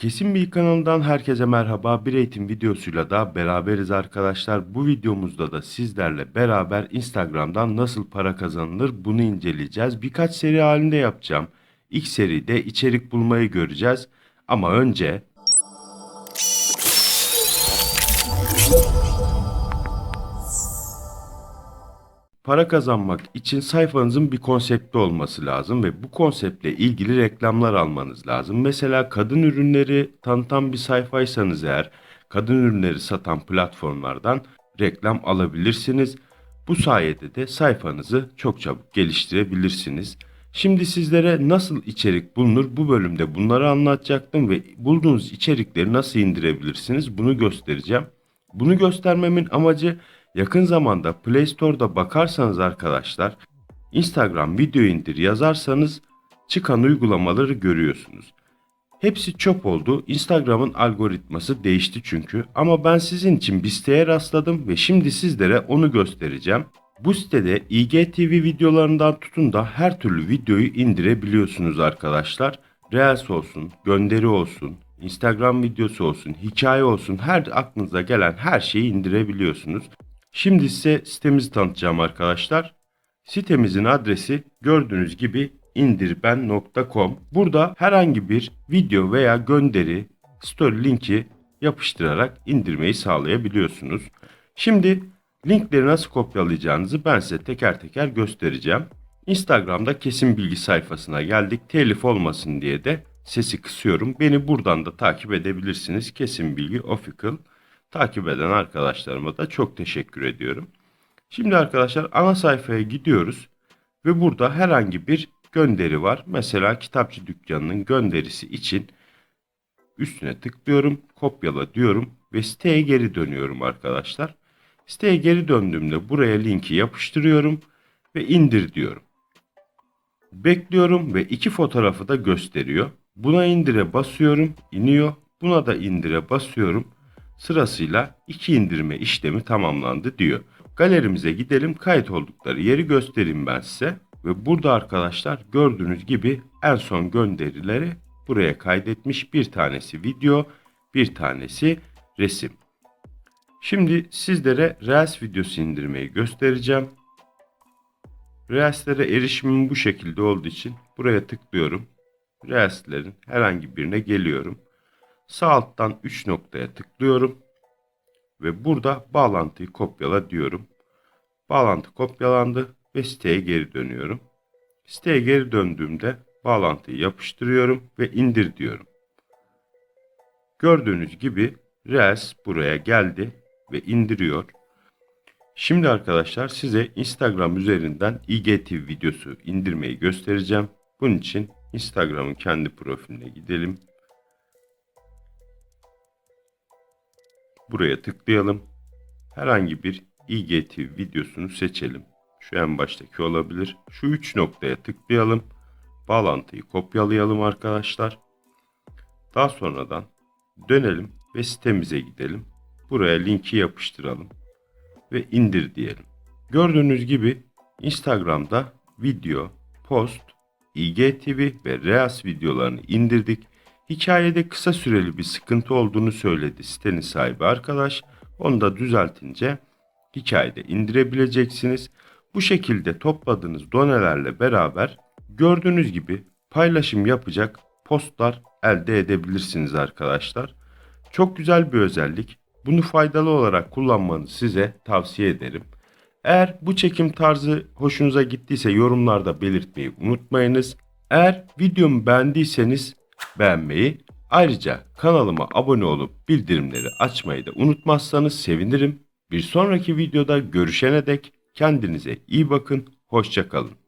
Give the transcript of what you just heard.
Kesin Bilgi kanalından herkese merhaba. Bir eğitim videosuyla da beraberiz arkadaşlar. Bu videomuzda da sizlerle beraber Instagram'dan nasıl para kazanılır bunu inceleyeceğiz. Birkaç seri halinde yapacağım. İlk seride içerik bulmayı göreceğiz. Ama önce Para kazanmak için sayfanızın bir konsepti olması lazım ve bu konseptle ilgili reklamlar almanız lazım. Mesela kadın ürünleri tanıtan bir sayfaysanız eğer kadın ürünleri satan platformlardan reklam alabilirsiniz. Bu sayede de sayfanızı çok çabuk geliştirebilirsiniz. Şimdi sizlere nasıl içerik bulunur bu bölümde bunları anlatacaktım ve bulduğunuz içerikleri nasıl indirebilirsiniz bunu göstereceğim. Bunu göstermemin amacı yakın zamanda Play Store'da bakarsanız arkadaşlar Instagram video indir yazarsanız çıkan uygulamaları görüyorsunuz. Hepsi çöp oldu. Instagram'ın algoritması değişti çünkü. Ama ben sizin için bir siteye rastladım ve şimdi sizlere onu göstereceğim. Bu sitede IGTV videolarından tutun da her türlü videoyu indirebiliyorsunuz arkadaşlar. Reels olsun, gönderi olsun, Instagram videosu olsun, hikaye olsun her aklınıza gelen her şeyi indirebiliyorsunuz. Şimdi size sitemizi tanıtacağım arkadaşlar. Sitemizin adresi gördüğünüz gibi indirben.com. Burada herhangi bir video veya gönderi, story linki yapıştırarak indirmeyi sağlayabiliyorsunuz. Şimdi linkleri nasıl kopyalayacağınızı ben size teker teker göstereceğim. Instagram'da kesin bilgi sayfasına geldik. Telif olmasın diye de sesi kısıyorum. Beni buradan da takip edebilirsiniz. Kesin bilgi official. Takip eden arkadaşlarıma da çok teşekkür ediyorum. Şimdi arkadaşlar ana sayfaya gidiyoruz ve burada herhangi bir gönderi var. Mesela kitapçı dükkanının gönderisi için üstüne tıklıyorum, kopyala diyorum ve siteye geri dönüyorum arkadaşlar. Siteye geri döndüğümde buraya linki yapıştırıyorum ve indir diyorum. Bekliyorum ve iki fotoğrafı da gösteriyor. Buna indire basıyorum, iniyor. Buna da indire basıyorum. Sırasıyla iki indirme işlemi tamamlandı diyor. Galerimize gidelim, kayıt oldukları yeri göstereyim ben size. Ve burada arkadaşlar gördüğünüz gibi en son gönderileri buraya kaydetmiş. Bir tanesi video, bir tanesi resim. Şimdi sizlere Reels videosu indirmeyi göstereceğim. Reels'lere erişimim bu şekilde olduğu için buraya tıklıyorum. Reels'lerin herhangi birine geliyorum. Sağ alttan 3 noktaya tıklıyorum. Ve burada bağlantıyı kopyala diyorum. Bağlantı kopyalandı ve siteye geri dönüyorum. Siteye geri döndüğümde bağlantıyı yapıştırıyorum ve indir diyorum. Gördüğünüz gibi Reels buraya geldi ve indiriyor. Şimdi arkadaşlar size Instagram üzerinden IGTV videosu indirmeyi göstereceğim. Bunun için Instagram'ın kendi profiline gidelim. Buraya tıklayalım. Herhangi bir IGTV videosunu seçelim. Şu en baştaki olabilir. Şu üç noktaya tıklayalım. Bağlantıyı kopyalayalım arkadaşlar. Daha sonradan dönelim ve sitemize gidelim. Buraya linki yapıştıralım ve indir diyelim. Gördüğünüz gibi Instagram'da video, post, IGTV ve Reels videolarını indirdik. Hikayede kısa süreli bir sıkıntı olduğunu söyledi sitenin sahibi arkadaş. Onu da düzeltince hikayede indirebileceksiniz. Bu şekilde topladığınız donelerle beraber gördüğünüz gibi paylaşım yapacak postlar elde edebilirsiniz arkadaşlar. Çok güzel bir özellik. Bunu faydalı olarak kullanmanızı size tavsiye ederim. Eğer bu çekim tarzı hoşunuza gittiyse yorumlarda belirtmeyi unutmayınız. Eğer videomu beğendiyseniz beğenmeyi, ayrıca kanalıma abone olup bildirimleri açmayı da unutmazsanız sevinirim. Bir sonraki videoda görüşene dek kendinize iyi bakın, hoşçakalın.